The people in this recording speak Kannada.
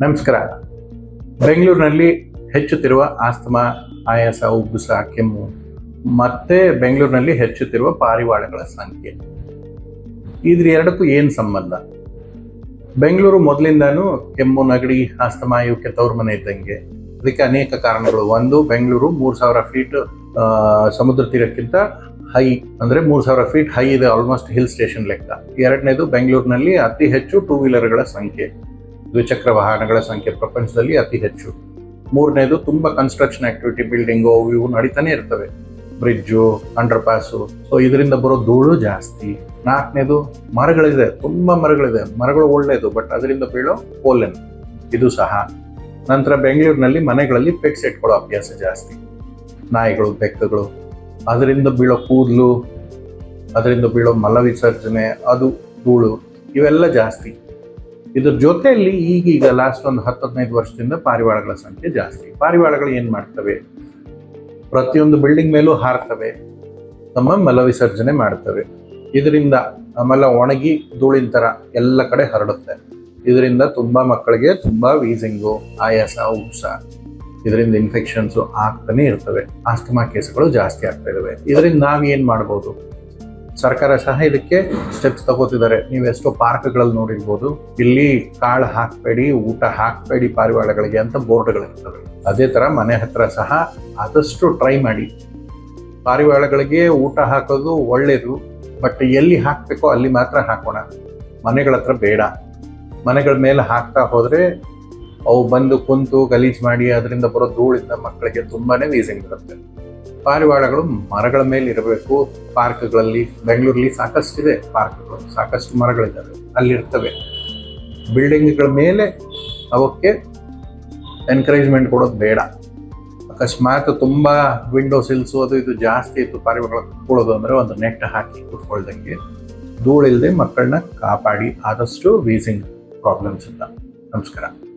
ನಮಸ್ಕಾರ. ಬೆಂಗಳೂರಿನಲ್ಲಿ ಹೆಚ್ಚುತ್ತಿರುವ ಆಸ್ತಮಾ, ಆಯಾಸ ಉಬ್ಬುಸ ಕೆಮ್ಮು, ಮತ್ತೆ ಬೆಂಗಳೂರಿನಲ್ಲಿ ಹೆಚ್ಚುತ್ತಿರುವ ಪಾರಿವಾಳಗಳ ಸಂಖ್ಯೆ. ಇದ್ರ ಎರಡಕ್ಕೂ ಏನು ಸಂಬಂಧ? ಬೆಂಗಳೂರು ಮೊದಲಿಂದಾನು ಕೆಮ್ಮು, ನಗಡಿ, ಆಸ್ತಮಾ ಇವಕ್ಕೆ ತವ್ರ ಮನೆ ಇದ್ದಂಗೆ. ಅದಕ್ಕೆ ಅನೇಕ ಕಾರಣಗಳು. ಒಂದು, ಬೆಂಗಳೂರು ಮೂರು ಸಾವಿರ ಫೀಟ್ ಸಮುದ್ರ ತೀರಕ್ಕಿಂತ ಹೈ, ಅಂದ್ರೆ ಮೂರು ಸಾವಿರ ಫೀಟ್ ಹೈ ಇದೆ ಆಲ್ಮೋಸ್ಟ್ ಹಿಲ್ ಸ್ಟೇಷನ್ ಲೆಕ್ಕ. ಎರಡನೇದು ಬೆಂಗಳೂರಿನಲ್ಲಿ ಅತಿ ಹೆಚ್ಚು ಟೂ ವೀಲರ್ಗಳ ಸಂಖ್ಯೆ. ದ್ವಿಚಕ್ರ ವಾಹನಗಳ ಸಂಖ್ಯೆ ಪ್ರಪಂಚದಲ್ಲಿ ಅತಿ ಹೆಚ್ಚು. ಮೂರನೇದು ತುಂಬ ಕನ್ಸ್ಟ್ರಕ್ಷನ್ ಆಕ್ಟಿವಿಟಿ ಬಿಲ್ಡಿಂಗು ಇವು ನಡೀತಾನೆ ಇರ್ತವೆ. ಬ್ರಿಡ್ಜು ಅಂಡರ್ ಪಾಸು ಸೊ ಇದರಿಂದ ಬರೋ ಧೂಳು ಜಾಸ್ತಿ. ನಾಲ್ಕನೇದು ಮರಗಳಿದೆ, ತುಂಬಾ ಮರಗಳಿದೆ. ಮರಗಳು ಒಳ್ಳೇದು ಬಟ್ ಅದರಿಂದ ಬೀಳೋ ಪೋಲೆನ್. ಇದು ಸಹ. ನಂತರ ಬೆಂಗಳೂರಿನಲ್ಲಿ ಮನೆಗಳಲ್ಲಿ ಪೆಟ್ಸ್ ಇಟ್ಕೊಳ್ಳೋ ಅಭ್ಯಾಸ ಜಾಸ್ತಿ. ನಾಯಿಗಳು, ಬೆಕ್ಕಗಳು. ಅದರಿಂದ ಬೀಳೋ ಕೂದಲು, ಅದರಿಂದ ಬೀಳೋ ಮಲ ವಿಸರ್ಜನೆ ಅದು ಧೂಳು, ಇವೆಲ್ಲ ಜಾಸ್ತಿ. ಇದ್ರ ಜೊತೆಯಲ್ಲಿ ಈಗೀಗ ಲಾಸ್ಟ್ ಒಂದು ಹತ್ತು, ಹದಿನೈದು ವರ್ಷದಿಂದ ಪಾರಿವಾಳಗಳ ಸಂಖ್ಯೆ ಜಾಸ್ತಿ. ಪಾರಿವಾಳಗಳು ಏನು ಮಾಡ್ತವೆ? ಪ್ರತಿಯೊಂದು ಬಿಲ್ಡಿಂಗ್ ಮೇಲೂ ಹಾರ್ತವೆ. ತಮ್ಮ ಮಲವಿಸರ್ಜನೆ ಮಾಡ್ತವೆ. ಇದರಿಂದ ಆಮೇಲೆ ಒಣಗಿ ಧೂಳಿನ ಥರ ಎಲ್ಲ ಕಡೆ ಹರಡುತ್ತೆ. ಇದರಿಂದ ತುಂಬಾ ಮಕ್ಕಳಿಗೆ ತುಂಬಾ ವೀಸಿಂಗು ಆಯಾಸ, ಉಪ್ಸ, ಇದರಿಂದ ಇನ್ಫೆಕ್ಷನ್ಸು ಆಗ್ತಾನೆ ಇರ್ತವೆ. ಆಸ್ತಮಾ ಕೇಸ್ಗಳು ಜಾಸ್ತಿ ಆಗ್ತಾ ಇದಾವೆ. ಇದರಿಂದ ನಾವೇನು ಮಾಡ್ಬೋದು? ಸರ್ಕಾರ ಸಹ ಇದಕ್ಕೆ ಸ್ಟೆಪ್ಸ್ ತಗೋತಿದ್ದಾರೆ. ನೀವು ಎಷ್ಟೋ ಪಾರ್ಕ್ಗಳಲ್ಲಿ ನೋಡಿರ್ಬೋದು. ಇಲ್ಲಿ ಕಾಳು ಹಾಕ್ಬೇಡಿ, ಊಟ ಹಾಕ್ಬೇಡಿ ಪಾರಿವಾಳಗಳಿಗೆ ಅಂತ ಬೋರ್ಡ್ಗಳಿರ್ತವೆ ಅದೇ ತರ ಮನೆ ಹತ್ರ ಸಹ ಆದಷ್ಟು ಟ್ರೈ ಮಾಡಿ. ಪಾರಿವಾಳಗಳಿಗೆ ಊಟ ಹಾಕೋದು ಒಳ್ಳೆಯದು ಬಟ್ ಎಲ್ಲಿ ಹಾಕಬೇಕೋ ಅಲ್ಲಿ ಮಾತ್ರ ಹಾಕೋಣ. ಮನೆಗಳ ಹತ್ರ ಬೇಡ. ಮನೆಗಳ ಮೇಲೆ ಹಾಕ್ತಾ ಹೋದರೆ ಅವು ಬಂದು ಕುಂತು ಗಲೀಜ್ ಮಾಡಿ, ಅದರಿಂದ ಬರೋ ಧೂಳಿಂದ ಮಕ್ಕಳಿಗೆ ತುಂಬಾನೇ ವೀಸಿಂಗ್ ಬರುತ್ತೆ ಪಾರಿವಾಳಗಳು ಮರಗಳ ಮೇಲೆ ಇರಬೇಕು. ಪಾರ್ಕ್ಗಳಲ್ಲಿ, ಬೆಂಗಳೂರಲ್ಲಿ ಸಾಕಷ್ಟಿದೆ ಪಾರ್ಕ್ಗಳು. ಸಾಕಷ್ಟು ಮರಗಳಿದ್ದಾವೆ. ಅಲ್ಲಿರ್ತವೆ. ಬಿಲ್ಡಿಂಗ್ಗಳ ಮೇಲೆ ಅವಕ್ಕೆ ಎನ್ಕರೇಜ್ಮೆಂಟ್ ಕೊಡೋದು ಬೇಡ. ಅಕಸ್ಮಾತ್ ತುಂಬಾ ವಿಂಡೋ ಸಿಲ್ಸು ಅದು ಇದು ಜಾಸ್ತಿ ಇತ್ತು ಪಾರಿವಾಳ ಕೂಡೋದು ಅಂದ್ರೆ ಒಂದು ನೆಟ್ ಹಾಕಿ ಕುತ್ಕೊಳ್ಳ್ದಂಗೆ ಧೂಳಿಲ್ಲದೆ ಮಕ್ಕಳನ್ನ ಕಾಪಾಡಿ ಆದಷ್ಟು ವೀಸಿಂಗ್ ಪ್ರಾಬ್ಲಮ್ಸ್ ಇಂದ ನಮಸ್ಕಾರ.